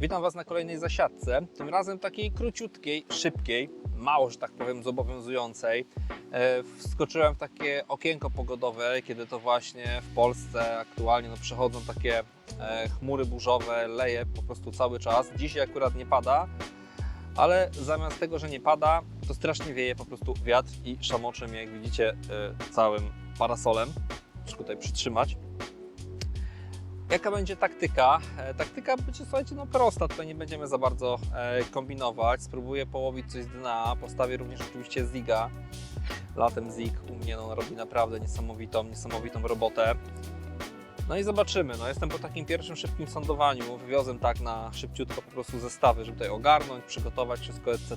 Witam Was na kolejnej zasiadce, tym razem takiej króciutkiej, szybkiej, mało, że tak powiem, zobowiązującej. E, Wskoczyłem w takie okienko pogodowe, kiedy to właśnie w Polsce aktualnie no, przechodzą takie e, chmury burzowe, leje po prostu cały czas. Dzisiaj akurat nie pada, ale zamiast tego, że nie pada, to strasznie wieje po prostu wiatr i szamocze mnie, jak widzicie, e, całym parasolem. Muszę tutaj przytrzymać. Jaka będzie taktyka? E, Taktyka będzie, słuchajcie, no prosta. Tutaj nie będziemy za bardzo e, kombinować. Spróbuję połowić coś z dna. Postawię również oczywiście ziga. Latem zig u mnie no, robi naprawdę niesamowitą, niesamowitą robotę. No i zobaczymy. No, jestem po takim pierwszym szybkim sądowaniu. Wywiozłem tak na szybciutko po prostu zestawy, żeby tutaj ogarnąć, przygotować wszystko, etc.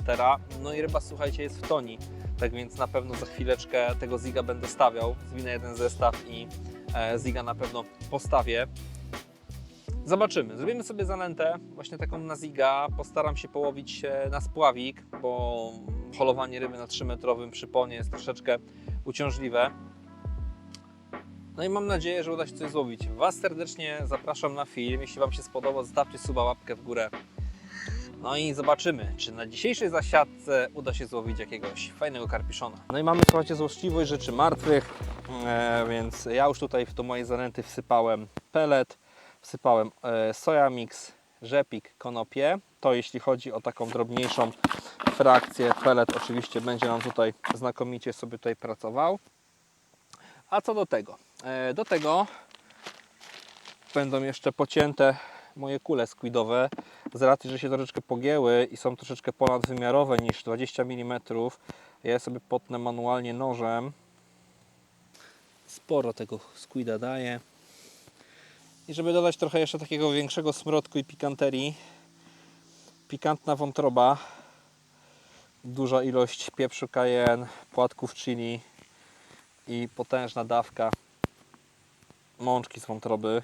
No i ryba, słuchajcie, jest w toni. Tak więc na pewno za chwileczkę tego ziga będę stawiał. Zwinę jeden zestaw i e, ziga na pewno postawię. Zobaczymy. Zrobimy sobie zanętę, właśnie taką na ziga. Postaram się połowić na spławik, bo holowanie ryby na 3-metrowym przyponie jest troszeczkę uciążliwe. No i mam nadzieję, że uda się coś złowić. Was serdecznie zapraszam na film. Jeśli Wam się spodobał, zostawcie suba, łapkę w górę. No i zobaczymy, czy na dzisiejszej zasiadce uda się złowić jakiegoś fajnego karpiszona. No i mamy, słuchajcie, złośliwość rzeczy martwych, e, więc ja już tutaj w to moje zanęty wsypałem pelet, wsypałem e, soja mix, rzepik, konopie. To jeśli chodzi o taką drobniejszą frakcję, pelet oczywiście będzie nam tutaj znakomicie sobie tutaj pracował. A co do tego? E, do tego będą jeszcze pocięte moje kule squidowe. Z racji, że się troszeczkę pogięły i są troszeczkę ponadwymiarowe niż 20 mm, ja je sobie potnę manualnie nożem. Sporo tego squida daję. I żeby dodać trochę jeszcze takiego większego smrodku i pikanterii, pikantna wątroba, duża ilość pieprzu cayenne, płatków chili i potężna dawka mączki z wątroby.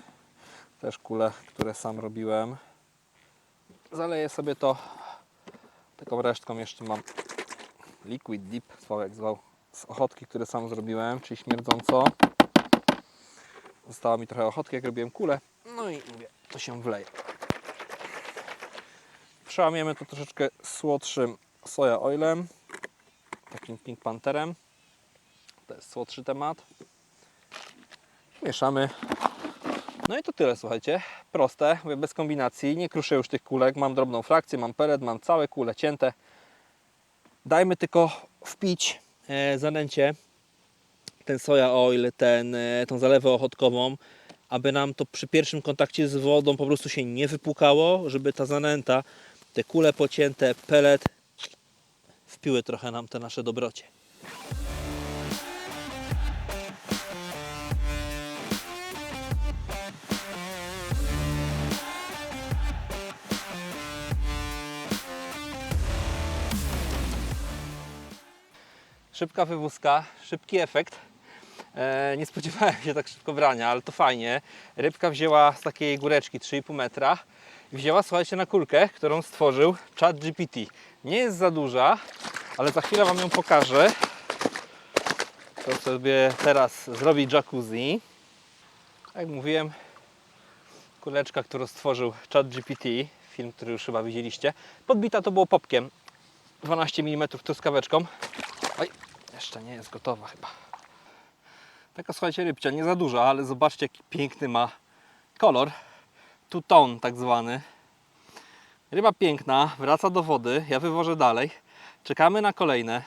Też kule, które sam robiłem. Zaleję sobie to taką resztką. Jeszcze mam liquid dip, Sławek zwał, z ochotki, które sam zrobiłem, czyli śmierdząco. Została mi trochę ochotki, jak robiłem kulę. No i mówię, to się wleje. Przełamiemy to troszeczkę słodszym soja oilem, takim Pink Pantherem. To jest słodszy temat. Mieszamy. No i to tyle, słuchajcie. Proste, mówię, bez kombinacji. Nie kruszę już tych kulek. Mam drobną frakcję, mam pelet, mam całe kule cięte. Dajmy tylko wpić e, zanęcie, ten soja oil, ten, e, tą zalewę ochotkową, aby nam to przy pierwszym kontakcie z wodą po prostu się nie wypukało, żeby ta zanęta, te kule pocięte, pelet wpiły trochę nam te nasze dobrocie. Szybka wywózka, szybki efekt. E, nie spodziewałem się tak szybko brania, ale to fajnie. Rybka wzięła z takiej góreczki 3,5 metra i wzięła, słuchajcie, na kulkę, którą stworzył ChatGPT. Nie jest za duża, ale za chwilę Wam ją pokażę. To sobie teraz zrobi jacuzzi. Jak mówiłem, kuleczka, którą stworzył ChatGPT, film, który już chyba widzieliście, podbita to było popkiem 12 mm truskaweczką. Oj, jeszcze nie jest gotowa chyba. Taka słuchajcie rybcia, nie za duża, ale zobaczcie jaki piękny ma kolor. Two-tone tak zwany. Ryba piękna, wraca do wody, ja wywożę dalej. Czekamy na kolejne.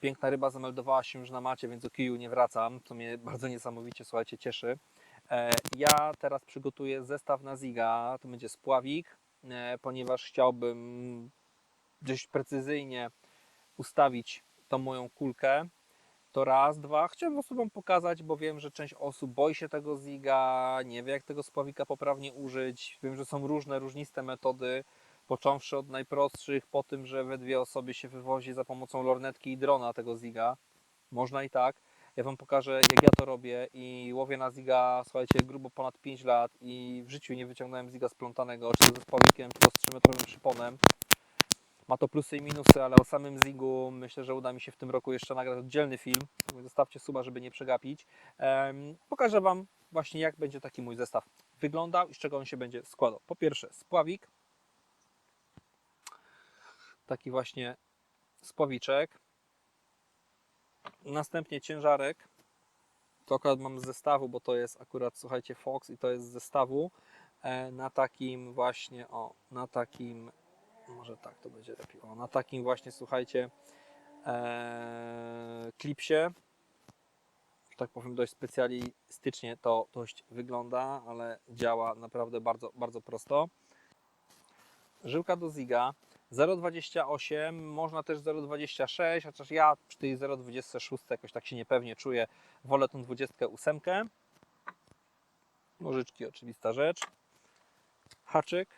Piękna ryba zameldowała się już na macie, więc do kiju nie wracam, co mnie bardzo niesamowicie, słuchajcie, cieszy. E, Ja teraz przygotuję zestaw na ziga, to będzie spławik, e, ponieważ chciałbym dość precyzyjnie ustawić tą moją kulkę. To raz, dwa. Chciałem osobom pokazać, bo wiem, że część osób boi się tego ziga, nie wie jak tego spławika poprawnie użyć. Wiem, że są różne, różniste metody, począwszy od najprostszych, po tym, że we dwie osoby się wywozi za pomocą lornetki i drona tego ziga. Można i tak. Ja Wam pokażę, jak ja to robię i łowię na ziga, słuchajcie, grubo ponad 5 lat i w życiu nie wyciągnąłem ziga splątanego, czy ze spławikiem, czy to z 3-metrowym przyponem. Ma to plusy i minusy, ale o samym Zigu myślę, że uda mi się w tym roku jeszcze nagrać oddzielny film. Zostawcie suba, żeby nie przegapić. Pokażę Wam właśnie jak będzie taki mój zestaw wyglądał i z czego on się będzie składał. Po pierwsze spławik, taki właśnie spowiczek. Następnie ciężarek. To akurat mam z zestawu, bo to jest akurat, słuchajcie, Fox i to jest z zestawu. E, na takim właśnie, o, na takim, może tak to będzie lepiej, o, na takim właśnie, słuchajcie, e, klipsie. Tak powiem, dość specjalistycznie to dość wygląda, ale działa naprawdę bardzo, bardzo prosto. Żyłka do Ziga 0,28, można też 0,26, chociaż ja przy tej 0,26 jakoś tak się niepewnie czuję. Wolę tą 28. Nożyczki, oczywista rzecz. Haczyk,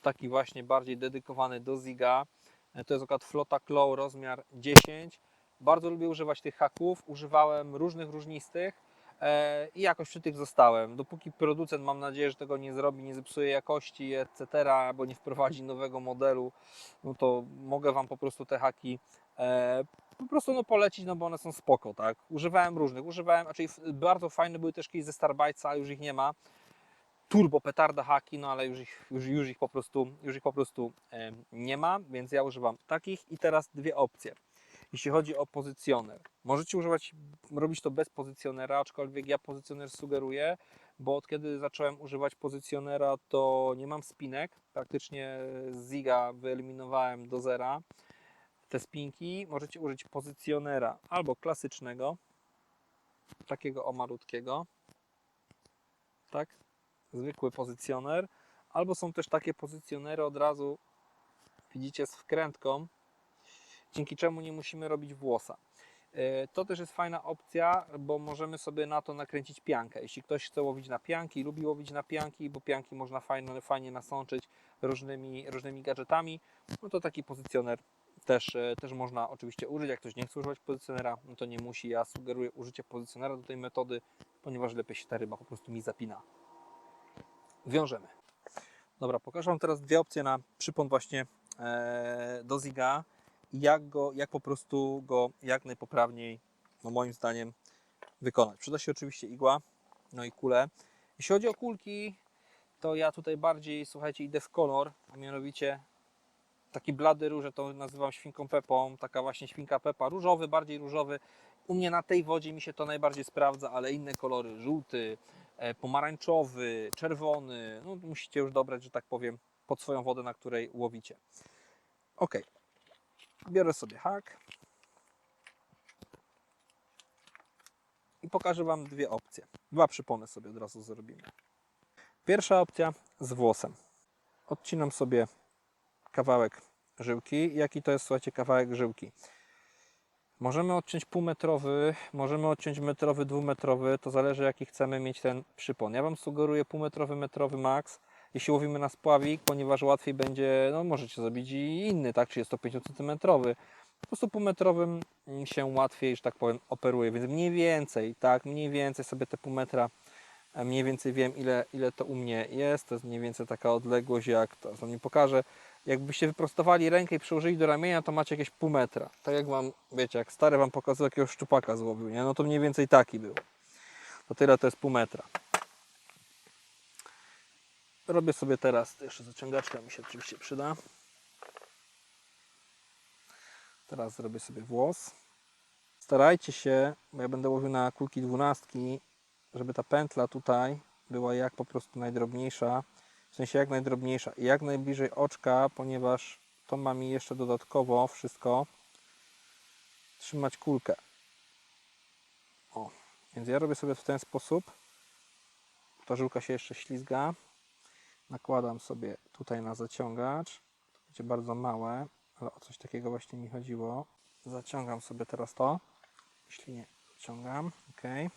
taki właśnie bardziej dedykowany do Ziga. E, To jest akurat Flota Claw rozmiar 10. Bardzo lubię używać tych haków. Używałem różnych, różnistych e, i jakoś przy tych zostałem. Dopóki producent, mam nadzieję, że tego nie zrobi, nie zepsuje jakości, etc., albo nie wprowadzi nowego modelu, no to mogę Wam po prostu te haki e, po prostu no, polecić, no bo one są spoko, tak? Używałem różnych, używałem, f- bardzo fajne były też kiedyś ze Starbite'a, już ich nie ma. Turbo petarda haki, no ale już ich, już, już ich po prostu, już ich po prostu e, nie ma, więc ja używam takich i teraz dwie opcje. Jeśli chodzi o pozycjoner, możecie używać, robić to bez pozycjonera, aczkolwiek ja pozycjoner sugeruję, bo od kiedy zacząłem używać pozycjonera, to nie mam spinek. Praktycznie z Ziga wyeliminowałem do zera te spinki. Możecie użyć pozycjonera albo klasycznego, takiego o malutkiego, tak, zwykły pozycjoner, albo są też takie pozycjonery od razu, widzicie, z wkrętką, dzięki czemu nie musimy robić włosa. E, To też jest fajna opcja, bo możemy sobie na to nakręcić piankę. Jeśli ktoś chce łowić na pianki, lubi łowić na pianki, bo pianki można fajnie, fajnie nasączyć różnymi, różnymi gadżetami, no to taki pozycjoner też, e, też można oczywiście użyć. Jak ktoś nie chce używać pozycjonera, no to nie musi. Ja sugeruję użycie pozycjonera do tej metody, ponieważ lepiej się ta ryba po prostu mi zapina. Wiążemy. Dobra, pokażę Wam teraz dwie opcje na przypon właśnie e, do Ziga i jak, go, jak po prostu go jak najpoprawniej, no moim zdaniem, wykonać. Przyda się oczywiście igła, no i kule. Jeśli chodzi o kulki, to ja tutaj bardziej, słuchajcie, idę w kolor, a mianowicie taki blady róże, to nazywam świnką Pepą, taka właśnie świnka Pepa, różowy, bardziej różowy. U mnie na tej wodzie mi się to najbardziej sprawdza, ale inne kolory, żółty, pomarańczowy, czerwony, no musicie już dobrać, że tak powiem, pod swoją wodę, na której łowicie. Ok, biorę sobie hak i pokażę Wam dwie opcje. Dwa przypony sobie od razu zrobimy. Pierwsza opcja z włosem. Odcinam sobie kawałek żyłki. Jaki to jest, słuchajcie, kawałek żyłki? Możemy odciąć półmetrowy, możemy odciąć metrowy, dwumetrowy, to zależy jaki chcemy mieć ten przypon. Ja Wam sugeruję półmetrowy, metrowy max, jeśli łowimy na spławik, ponieważ łatwiej będzie, no możecie zrobić i inny, tak, 35 cm. Po prostu półmetrowym się łatwiej, że tak powiem, operuje, więc mniej więcej, tak, mniej więcej sobie te pół metra e, mniej więcej wiem ile, ile to u mnie jest, to jest mniej więcej taka odległość jak to wam nie pokażę. Jakbyście wyprostowali rękę i przyłożyli do ramienia, to macie jakieś pół metra. Tak jak wam, wiecie, jak stary wam pokazał jakiegoś szczupaka złowił, nie? No to mniej więcej taki był. To tyle to jest pół metra. Robię sobie teraz, jeszcze zaciągaczka mi się oczywiście przyda. Teraz zrobię sobie włos. Starajcie się, bo ja będę łowił na kulki dwunastki, żeby ta pętla tutaj była jak po prostu najdrobniejsza, w sensie jak najdrobniejsza i jak najbliżej oczka, ponieważ to ma mi jeszcze dodatkowo wszystko trzymać kulkę. O, więc ja robię sobie w ten sposób. Ta żyłka się jeszcze ślizga. Nakładam sobie tutaj na zaciągacz. To będzie bardzo małe, ale o coś takiego właśnie mi chodziło. Zaciągam sobie teraz to. Jeśli nie, ciągam. ok.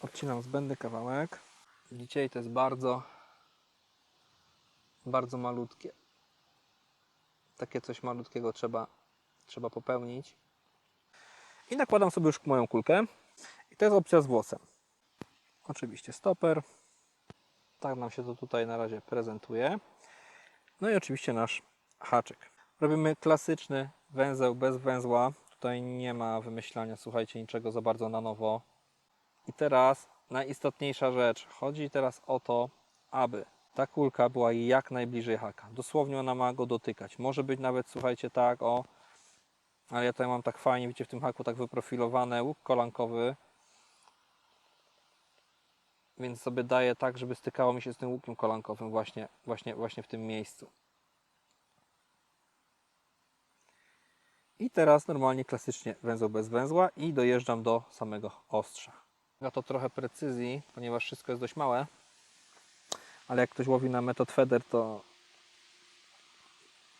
Odcinam zbędny kawałek. Dzisiaj to jest bardzo, bardzo malutkie. Takie coś malutkiego trzeba, trzeba popełnić. I nakładam sobie już moją kulkę. I to jest opcja z włosem. Oczywiście stoper. Tak nam się to tutaj na razie prezentuje. No i oczywiście nasz haczyk. Robimy klasyczny węzeł bez węzła. Tutaj nie ma wymyślania, słuchajcie, niczego za bardzo na nowo. I teraz najistotniejsza rzecz. Chodzi teraz o to, aby ta kulka była jak najbliżej haka. Dosłownie ona ma go dotykać. Może być nawet, słuchajcie, tak, o, ale ja tutaj mam tak fajnie, widzicie, w tym haku tak wyprofilowane, łuk kolankowy, więc sobie daję tak, żeby stykało mi się z tym łukiem kolankowym właśnie, właśnie, właśnie w tym miejscu. I teraz normalnie klasycznie węzeł bez węzła i dojeżdżam do samego ostrza. Ja to trochę precyzji, ponieważ wszystko jest dość małe, ale jak ktoś łowi na metod feder, to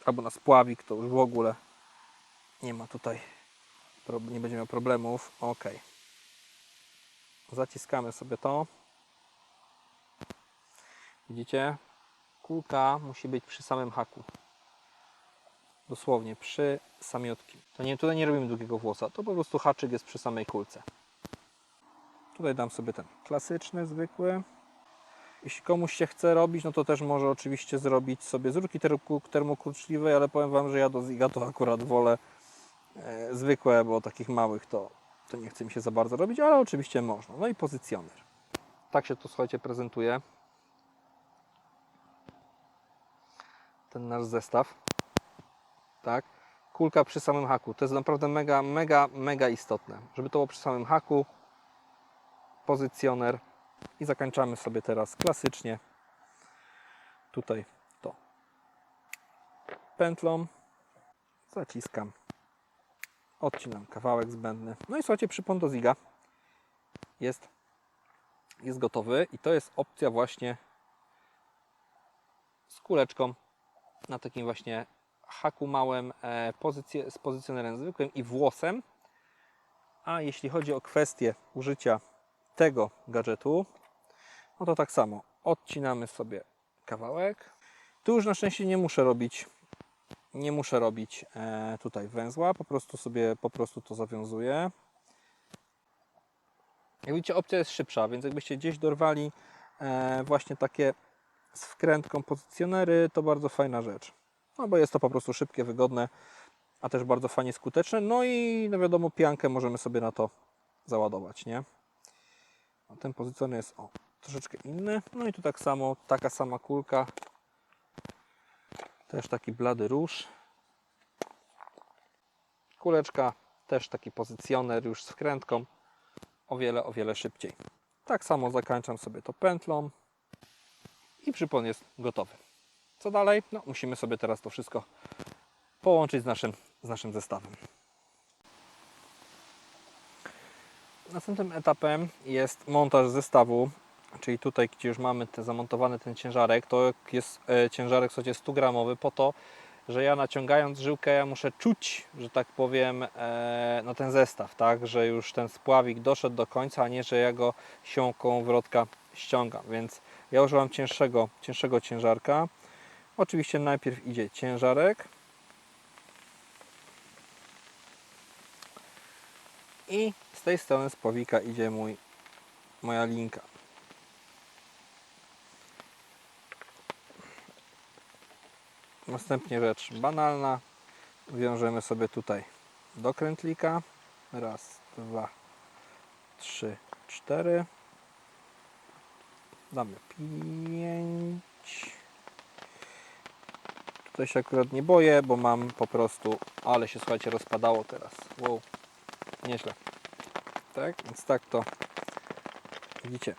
albo na spławik, to już w ogóle nie ma tutaj, nie będzie miał problemów. Ok. Zaciskamy sobie to. Widzicie? Kulka musi być przy samym haku. Dosłownie przy samiutkim. To nie, tutaj nie robimy długiego włosa, to po prostu haczyk jest przy samej kulce. Tutaj dam sobie ten klasyczny, zwykły. Jeśli komuś się chce robić, no to też może oczywiście zrobić sobie z rurki termo- termokruczliwej, ale powiem Wam, że ja do Ziga to akurat wolę e, zwykłe, bo takich małych to, to nie chce mi się za bardzo robić, ale oczywiście można. No i pozycjoner. Tak się to, słuchajcie, prezentuje. Ten nasz zestaw. Tak. Kulka przy samym haku. To jest naprawdę mega, mega, mega istotne. Żeby to było przy samym haku. Pozycjoner. I zakończamy sobie teraz klasycznie. Tutaj to. Pętlą. Zaciskam. Odcinam kawałek zbędny. No i słuchajcie, przypon do ziga jest, jest gotowy. I to jest opcja właśnie z kuleczką na takim właśnie haku małym e, pozycję, z pozycjonerem zwykłym i włosem. A jeśli chodzi o kwestię użycia tego gadżetu, no to tak samo odcinamy sobie kawałek. Tu już na szczęście nie muszę robić nie muszę robić e, tutaj węzła, po prostu sobie po prostu to zawiązuję. Jak widzicie opcja jest szybsza, więc jakbyście gdzieś dorwali e, właśnie takie z wkrętką pozycjonery, to bardzo fajna rzecz. No bo jest to po prostu szybkie, wygodne, a też bardzo fajnie skuteczne. No i no wiadomo, piankę możemy sobie na to załadować, nie? A ten pozycjoner jest o, troszeczkę inny. No i tu tak samo, taka sama kulka. Też taki blady róż. Kuleczka, też taki pozycjoner już z wkrętką. O wiele, o wiele szybciej. Tak samo zakończam sobie to pętlą i przypon jest gotowy. Co dalej? No, musimy sobie teraz to wszystko połączyć z naszym, z naszym zestawem. Następnym etapem jest montaż zestawu, czyli tutaj, gdzie już mamy te, zamontowany ten ciężarek, to jest e, ciężarek słuchajcie 100 gramowy po to, że ja naciągając żyłkę, ja muszę czuć, że tak powiem, e, na ten zestaw, tak, że już ten spławik doszedł do końca, a nie, że ja go siłką wrotka ściągam, więc ja używam cięższego, cięższego ciężarka. Oczywiście najpierw idzie ciężarek. I tej strony spławika idzie mój, moja linka. Następnie rzecz banalna. Wiążemy sobie tutaj do krętlika. Raz, dwa, trzy, cztery. Damy pięć. Tutaj się akurat nie boję, bo mam po prostu, ale się słuchajcie, rozpadało teraz. Wow, nieźle. Tak, więc tak to widzicie,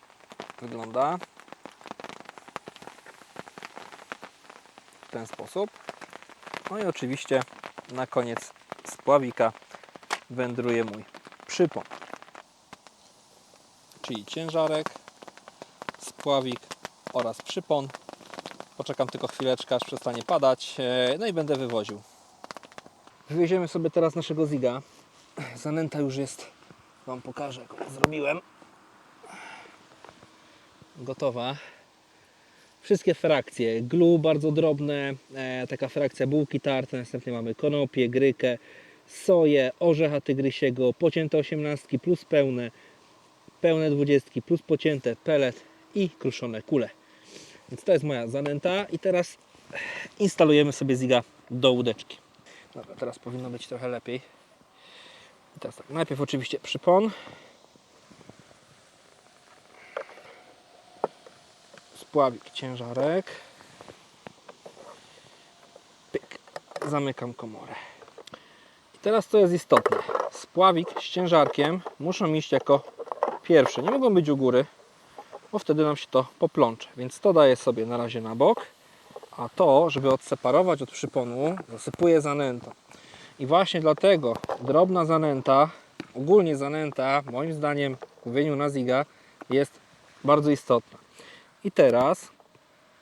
wygląda. W ten sposób. No i oczywiście na koniec spławika wędruje mój przypon. Czyli ciężarek, spławik oraz przypon. Poczekam tylko chwileczkę, aż przestanie padać. e, No i będę wywoził. Wywieziemy sobie teraz naszego ziga. Zanęta już jest. Wam pokażę, jaką zrobiłem. Gotowa. Wszystkie frakcje. Glu bardzo drobne, e, taka frakcja bułki tarte. Następnie mamy konopie, grykę, soję, orzecha tygrysiego, pocięte osiemnastki plus pełne, pełne dwudziestki plus pocięte, pelet i kruszone kule. Więc to jest moja zanęta i teraz instalujemy sobie ziga do łódeczki. Dobra, teraz powinno być trochę lepiej. I teraz tak, najpierw oczywiście przypon. spławik, ciężarek. Pyk. Zamykam komorę. I teraz co jest istotne. Spławik z ciężarkiem muszą iść jako pierwsze. Nie mogą być u góry, bo wtedy nam się to poplącze. Więc to daję sobie na razie na bok. A to, żeby odseparować od przyponu, zasypuję zanętą. I właśnie dlatego drobna zanęta, ogólnie zanęta, moim zdaniem w na ziga jest bardzo istotna. I teraz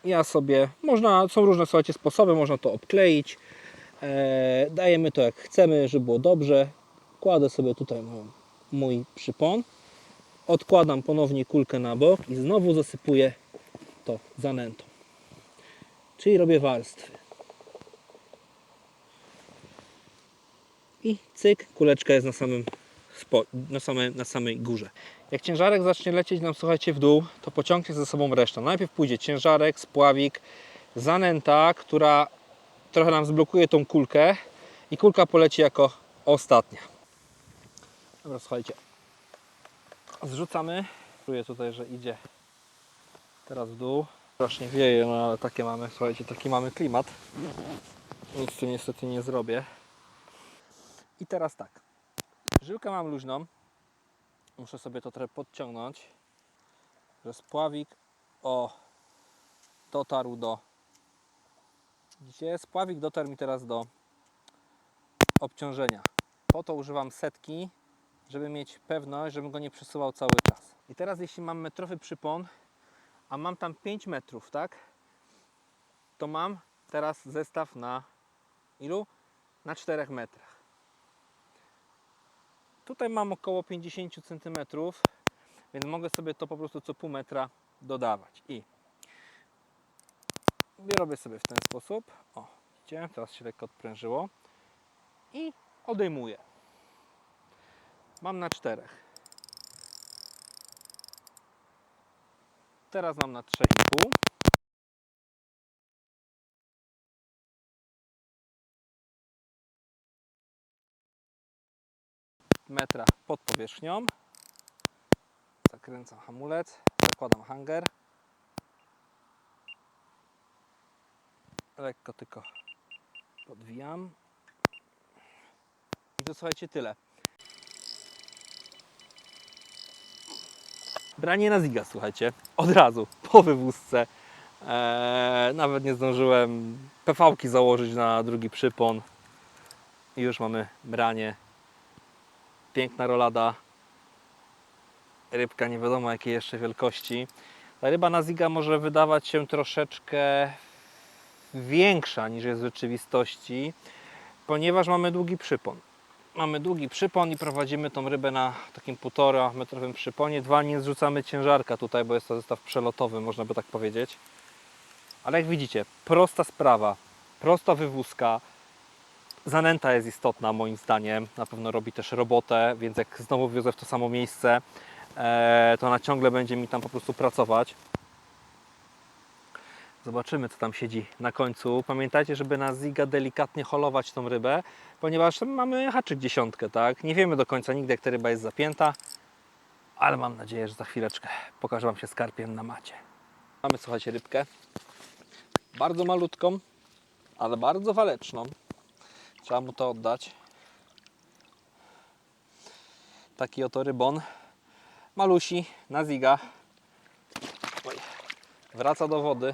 ja sobie, można, są różne słuchajcie, sposoby, można to obkleić. E, dajemy to jak chcemy, żeby było dobrze. Kładę sobie tutaj mój, mój przypon. Odkładam ponownie kulkę na bok i znowu zasypuję to zanętą. Czyli robię warstwy. I cyk, kuleczka jest na samym spo, na, same, na samej górze. Jak ciężarek zacznie lecieć nam, słuchajcie, w dół, to pociągnie ze sobą resztę. Najpierw pójdzie ciężarek, spławik, zanęta, która trochę nam zblokuje tą kulkę i kulka poleci jako ostatnia. Dobra, słuchajcie. Zrzucamy. Czuję tutaj, że idzie teraz w dół. Strasznie wieje, no ale takie mamy, słuchajcie, taki mamy klimat. Nic tu niestety nie zrobię. I teraz tak. Żyłkę mam luźną. Muszę sobie to trochę podciągnąć. Że spławik o dotarł do. Widzicie? Spławik dotarł mi teraz do obciążenia. Po to używam setki, żeby mieć pewność, żebym go nie przesuwał cały czas. I teraz jeśli mam metrowy przypon, a mam tam 5 metrów, tak? To mam teraz zestaw na ilu? Na 4 metrach. Tutaj mam około 50 cm, więc mogę sobie to po prostu co pół metra dodawać. I robię sobie w ten sposób. O, widzicie? Teraz się lekko odprężyło. I odejmuję. Mam na czterech. Teraz mam na 3,5. Metra pod powierzchnią. Zakręcam hamulec, zakładam hanger. Lekko tylko podwijam. I to słuchajcie tyle. Branie na ziga, słuchajcie, od razu, po wywózce. Eee, nawet nie zdążyłem PV-ki założyć na drugi przypon. I już mamy branie piękna rolada. Rybka nie wiadomo jakiej jeszcze wielkości. Ta ryba na ziga może wydawać się troszeczkę większa niż jest w rzeczywistości, ponieważ mamy długi przypon. Mamy długi przypon i prowadzimy tą rybę na takim półtora metrowym przyponie. Dwa nie zrzucamy ciężarka tutaj, bo jest to zestaw przelotowy, można by tak powiedzieć. Ale jak widzicie, prosta sprawa, prosta wywózka, Zanęta jest istotna moim zdaniem, na pewno robi też robotę, więc jak znowu wiozę w to samo miejsce, e, to ona ciągle będzie mi tam po prostu pracować. Zobaczymy, co tam siedzi na końcu. Pamiętajcie, żeby na ziga delikatnie holować tą rybę, ponieważ mamy haczyk dziesiątkę, tak? Nie wiemy do końca nigdy, jak ta ryba jest zapięta, ale mam nadzieję, że za chwileczkę pokażę Wam się skarpiem na macie. Mamy, słuchajcie, rybkę. Bardzo malutką, ale bardzo waleczną. Trzeba mu to oddać. Taki oto rybon. Malusi na ziga. Wraca do wody.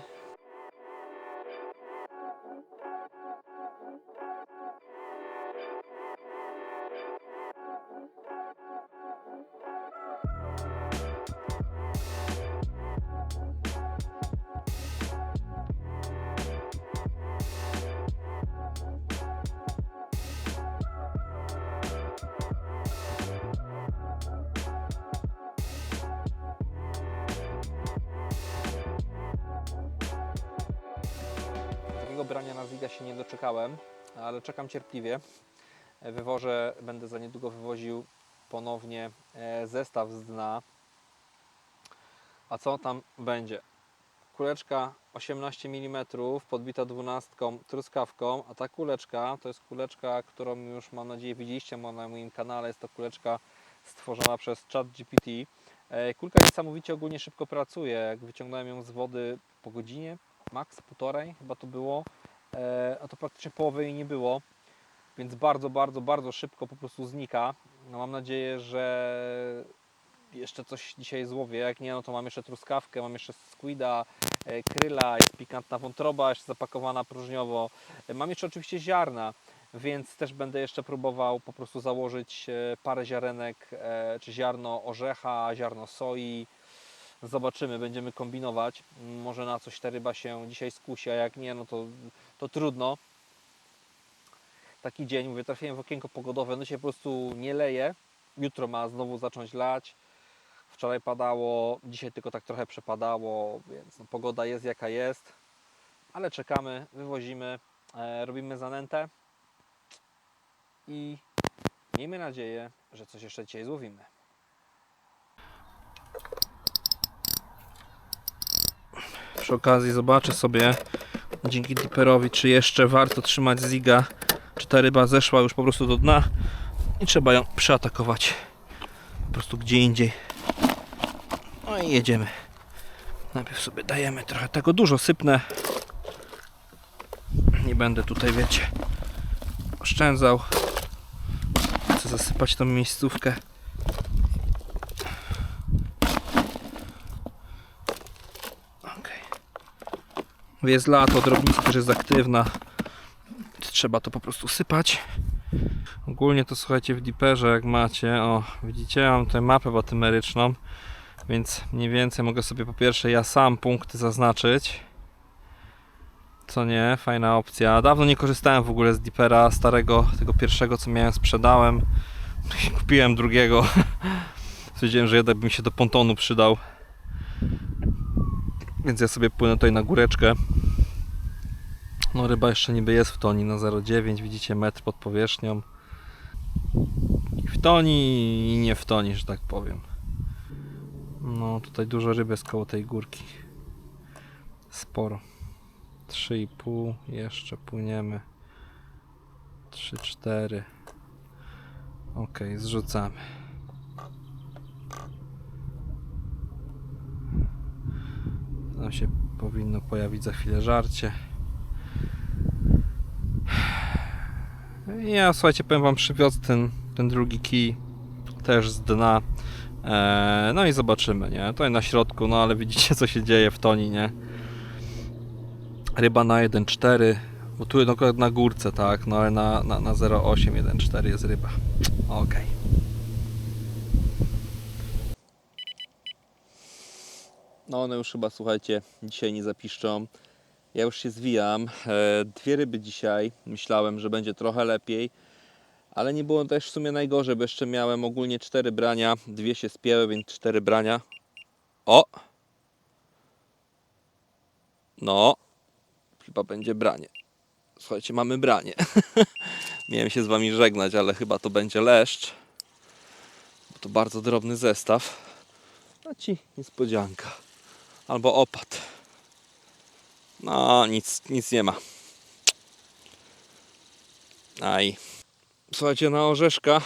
Czekam cierpliwie. E, Wywożę, będę za niedługo wywoził ponownie e, zestaw z dna. A co tam będzie? Kuleczka 18 mm, podbita 12 truskawką, a ta kuleczka to jest kuleczka, którą już mam nadzieję widzieliście na moim kanale. Jest to kuleczka stworzona przez ChatGPT. E, Kulka niesamowicie ogólnie szybko pracuje. Jak wyciągnąłem ją z wody po godzinie, maks półtorej chyba to było, a to praktycznie połowy jej nie było, więc bardzo, bardzo, bardzo szybko po prostu znika. No mam nadzieję, że jeszcze coś dzisiaj złowię. Jak nie, no to mam jeszcze truskawkę, mam jeszcze squida, e, kryla, jest pikantna wątroba, jeszcze zapakowana próżniowo. E, Mam jeszcze oczywiście ziarna, więc też będę jeszcze próbował po prostu założyć e, parę ziarenek, e, czy ziarno orzecha, ziarno soi. Zobaczymy, będziemy kombinować. Może na coś ta ryba się dzisiaj skusi, a jak nie, no to, to trudno. Taki dzień, mówię, trafiłem w okienko pogodowe, no się po prostu nie leje. Jutro ma znowu zacząć lać. Wczoraj padało, dzisiaj tylko tak trochę przepadało, więc no, pogoda jest jaka jest. Ale czekamy, wywozimy, e, robimy zanętę i miejmy nadzieję, że coś jeszcze dzisiaj złowimy. Przy okazji zobaczę sobie dzięki Dipperowi, czy jeszcze warto trzymać ziga, czy ta ryba zeszła już po prostu do dna i trzeba ją przeatakować po prostu gdzie indziej. No i jedziemy. Najpierw sobie dajemy trochę tego dużo sypnę. Nie będę tutaj, wiecie, oszczędzał. Chcę zasypać tą miejscówkę. Okej. Jest lato, drobnica też jest aktywna. Trzeba to po prostu sypać. Ogólnie to słuchajcie w Dipperze jak macie, o widzicie, mam tutaj mapę batymeryczną, więc mniej więcej mogę sobie po pierwsze ja sam punkty zaznaczyć. Co nie, fajna opcja. Dawno nie korzystałem w ogóle z Dippera starego, tego pierwszego co miałem sprzedałem. Kupiłem drugiego. Stwierdziłem, że jednak by mi się do pontonu przydał. Więc ja sobie płynę tutaj na góreczkę. No ryba jeszcze niby jest w toni na 0,9, widzicie metr pod powierzchnią. W toni i nie w toni, że tak powiem. No tutaj dużo ryby jest koło tej górki. Sporo. 3,5 jeszcze płyniemy. 3, 4. Ok, zrzucamy. Tam się powinno pojawić za chwilę żarcie. Ja słuchajcie, powiem wam, przywiozę ten, ten drugi kij też z dna. Eee, no i zobaczymy, nie? Tutaj na środku, no ale widzicie co się dzieje w toni, nie? Ryba na 1,4, bo tu akurat na górce, tak? No ale na, na, na 0,8, 1,4 jest ryba. Okej. No one już chyba, słuchajcie, dzisiaj nie zapiszczą. Ja już się zwijam. E, Dwie ryby dzisiaj. Myślałem, że będzie trochę lepiej. Ale nie było też w sumie najgorzej, bo jeszcze miałem ogólnie cztery brania. Dwie się spięły, więc cztery brania. O! No. Chyba będzie branie. Słuchajcie, mamy branie. Miałem się z wami żegnać, ale chyba to będzie leszcz. Bo to bardzo drobny zestaw. A ci niespodzianka. Albo opad. No, nic, nic nie ma. Aj. Słuchajcie, na orzeszka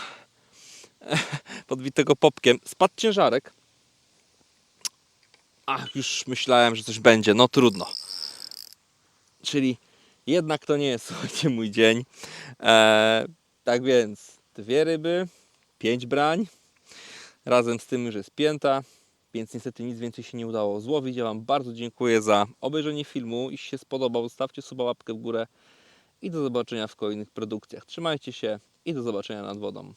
podbitego popkiem spadł ciężarek. Ach, już myślałem, że coś będzie. No trudno. Czyli jednak to nie jest, słuchajcie, mój dzień. Eee, tak więc dwie ryby, pięć brań. Razem z tym już jest pięta więc niestety nic więcej się nie udało złowić. Ja Wam bardzo dziękuję za obejrzenie filmu. Jeśli się spodobał, stawcie suba łapkę w górę i do zobaczenia w kolejnych produkcjach. Trzymajcie się i do zobaczenia nad wodą.